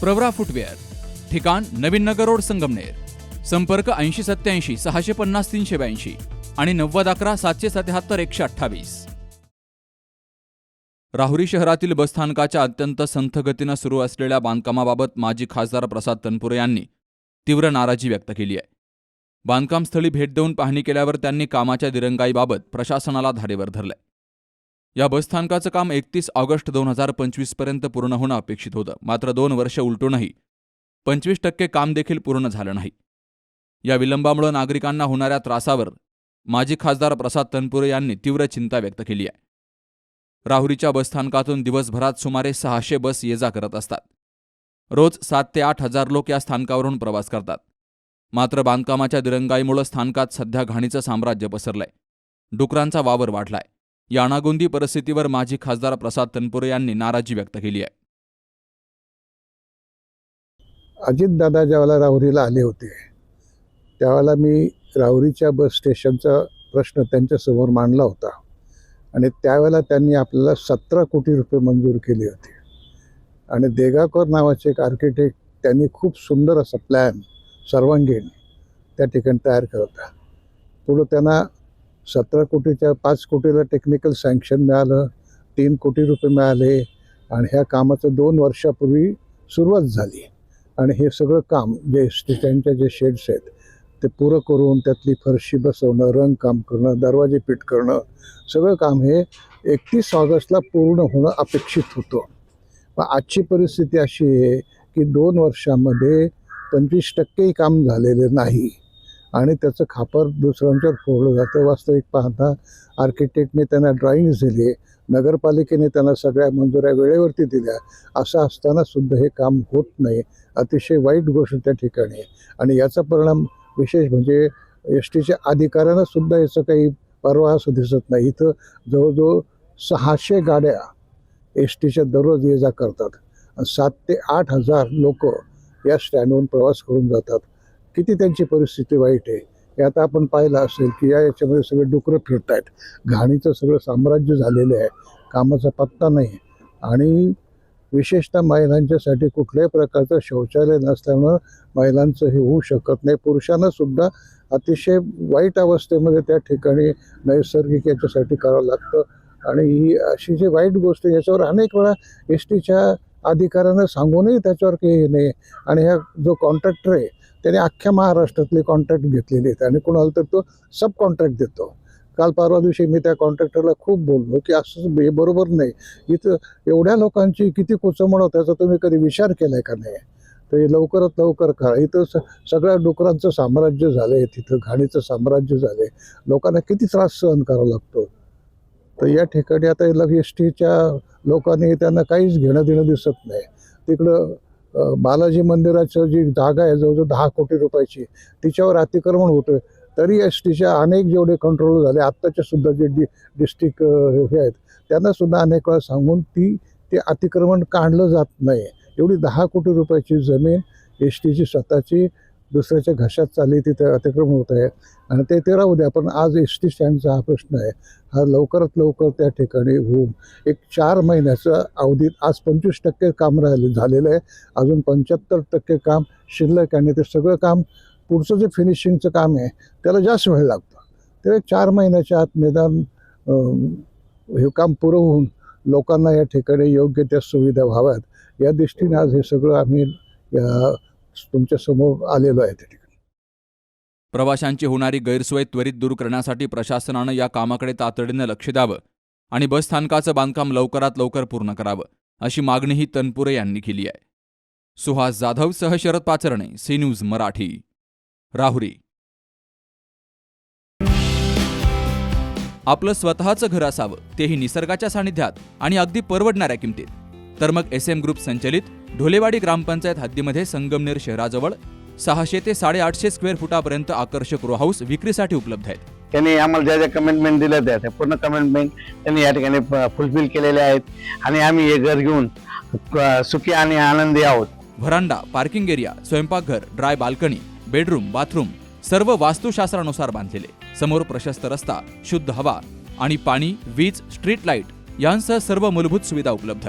Pravara footwear ठिकाण नवीन नगर road Sangamner संपर्क ऐंशी सत्याऐंशी सहाशे पन्नास तीनशे ब्याऐंशी आणि नव्वद अकरा सातशे सत्याहत्तर एकशे अठ्ठावीस. राहुरी शहरातील बसस्थानकाच्या अत्यंत संथ गतीनं सुरू असलेल्या बांधकामाबाबत माजी खासदार प्रसाद तनपुरे यांनी तीव्र नाराजी व्यक्त केली आहे. बांधकामस्थळी भेट देऊन पाहणी केल्यावर त्यांनी कामाच्या दिरंगाईबाबत प्रशासनाला धारेवर धरलंय. या बसस्थानकाचं काम एकतीस ऑगस्ट दोन हजार पंचवीसपर्यंत पूर्ण होणं अपेक्षित होतं. मात्र दोन वर्ष उलटूनही पंचवीस टक्के काम देखील पूर्ण झालं नाही. या विलंबामुळे नागरिकांना होणाऱ्या त्रासावर माजी खासदार प्रसाद तनपुरे यांनी तीव्र चिंता व्यक्त केली आहे. राहुरीच्या बसस्थानकातून दिवसभरात सुमारे सहाशे बस ये जा करत असतात. रोज सात ते आठ हजार लोक या स्थानकावरून प्रवास करतात. मात्र बांधकामाच्या दिरंगाईमुळे स्थानकात सध्या घाणीचं साम्राज्य पसरलंय. डुकरांचा वावर वाढलाय. या अनागोंदी परिस्थितीवर माजी खासदार प्रसाद तनपुरे यांनी नाराजी व्यक्त केली आहे. अजितदादा ज्यावेळेला राहुरीला आले होते त्यावेळेला मी राहुरीच्या बस स्टेशनचा प्रश्न त्यांच्यासमोर मांडला होता. आणि त्यावेळेला त्यांनी आपल्याला सतरा कोटी रुपये मंजूर केले होते. आणि देगाकर नावाचे एक आर्किटेक्ट त्यांनी खूप सुंदर असा प्लॅन सर्वांगीण त्या ठिकाणी तयार केला होता. पुढं त्यांना सतरा कोटीच्या पाच कोटीला टेक्निकल सँक्शन मिळालं तीन कोटी रुपये मिळाले आणि ह्या कामाचं दोन वर्षापूर्वी सुरुवात झाली. आणि हे सगळं काम जे त्यांच्या जे शेड्स आहेत ते पुरं करून त्यातली फरशी बसवणं रंगकाम करणं दरवाजे फिट करणं सगळं काम हे एकतीस ऑगस्टला पूर्ण होणं अपेक्षित होतं. पण आजची परिस्थिती अशी आहे की दोन वर्षामध्ये पंचवीस टक्केही काम झालेले नाही. आणि त्याचं खापर दुसऱ्यांच्यावर फोडलं जातं. वास्तविक पाहता आर्किटेक्टने त्यांना ड्रॉइंग्स दिले नगरपालिकेने त्यांना सगळ्या मंजुऱ्या वेळेवरती दिल्या. असं असताना सुद्धा हे काम होत नाही. अतिशय वाईट गोष्ट त्या ठिकाणी. आणि याचा परिणाम विशेष म्हणजे एस टीच्या अधिकाऱ्यांना सुद्धा याचं काही परवा असं दिसत नाही. इथं जवळजवळ सहाशे गाड्या एस टीच्या दररोज ये जा करतात. सात ते आठ हजार लोक या स्टँडवरून प्रवास करून जातात. किती त्यांची परिस्थिती वाईट आहे हे आता आपण पाहिलं असेल की या याच्यामध्ये सगळे डुकरं फिरत आहेत घाणीचं सगळं साम्राज्य झालेलं आहे कामाचा पत्ता नाही. आणि विशेषतः महिलांच्यासाठी कुठल्याही प्रकारचं शौचालय नसल्यामुळं महिलांचं हे होऊ शकत नाही. पुरुषांना सुद्धा अतिशय वाईट अवस्थेमध्ये त्या ठिकाणी नैसर्गिक याच्यासाठी करावं लागतं. आणि ही अशी जी वाईट गोष्ट आहे, याच्यावर अनेक वेळा एस टीच्या अधिकाऱ्यांना सांगूनही त्याच्यावर काही हे नाही. आणि ह्या जो कॉन्ट्रॅक्टर आहे त्याने अख्ख्या महाराष्ट्रातले कॉन्ट्रॅक्ट घेतलेले आहेत. आणि कुणाला तर तो सब कॉन्ट्रॅक्ट देतो. काल परवा दिवशी मी त्या कॉन्ट्रॅक्टरला खूप बोललो की असं हे बरोबर नाही. इथं एवढ्या लोकांची किती कोचमण होत त्याचा तुम्ही कधी विचार केलाय का नाही? तर हे लवकरात लवकर करा. इथं स सगळ्या डुकरांचं साम्राज्य झालं आहे तिथं घाणीचं साम्राज्य झालं आहे लोकांना किती त्रास सहन करावा लागतो? तर या ठिकाणी आता लग एस टीच्या लोकांनी त्यांना काहीच घेणं देणं दिसत नाही. तिकडं बालाजी मंदिराचं जी जागा आहे जवळजवळ दहा कोटी रुपयाची तिच्यावर अतिक्रमण होतं तरी एस टीच्या अनेक जेवढे कंट्रोल झाले आत्ताचे सुद्धा जे डि डिस्ट्रिक्ट हे आहेत त्यांना सुद्धा अनेक वेळा सांगून ती ते अतिक्रमण काढलं जात नाही. एवढी दहा कोटी रुपयाची जमीन एस टीची स्वतःची दुसऱ्याच्या घशात चालली तिथे अतिक्रम होत आहे. आणि ते ते राहू द्या पण आज एस टी स्टँडचा हा प्रश्न आहे. हा लवकरात लवकर त्या ठिकाणी होऊन एक चार महिन्याचं अवधीत आज पंचवीस टक्के काम राहिले झालेलं आहे. अजून पंच्याहत्तर टक्के काम शिल्लक आणि ते सगळं काम पुढचं जे फिनिशिंगचं काम आहे त्याला जास्त वेळ लागतो. ते एक चार महिन्याच्या आत निदान हे काम पुरं होऊन लोकांना या ठिकाणी योग्य त्या सुविधा व्हाव्यात. या दृष्टीने आज हे सगळं आम्ही या तुमच्यासमोर आलेलो आहे त्या ठिकाणी. प्रवाशांची होणारी गैरसोय त्वरित दूर करण्यासाठी प्रशासनानं या कामाकडे तातडीनं लक्ष द्यावं आणि बसस्थानकाचं बांधकाम लवकरात लवकर पूर्ण करावं अशी मागणीही तनपुरे यांनी केली आहे. सुहास जाधव सह शरद पाचरणे सी न्यूज मराठी. राहुरी. आपलं स्वतःचं घर असावं तेही निसर्गाच्या सानिध्यात आणि अगदी परवडणाऱ्या किमतीत. तर मग एस एम ग्रुप संचलित ढोलेवाडी ग्रामपंचायत हद्दीमध्ये संगमनेर शहराजवळ सहाशे ते साडेआठशे स्क्वेअर फुटापर्यंत आकर्षक रो हाऊस विक्रीसाठी उपलब्ध आहेत. त्यांनी आम्हाला ज्या ज्या कमेंटमेंट दिल्या त्या त्या पूर्ण कमेंटमेंट त्यांनी या ठिकाणी फुलफिल केलेल्या आहेत. आणि आम्ही हे घर घेऊन सुखी आणि आनंदी आहोत. व्हरांडा पार्किंग एरिया स्वयंपाकघर ड्राय बाल्कनी बेडरूम बाथरूम सर्व वास्तुशास्त्रानुसार बांधलेले. समोर प्रशस्त रस्ता शुद्ध हवा आणि पाणी वीज स्ट्रीट लाइट यांसह सर्व मूलभूत सुविधा उपलब्ध.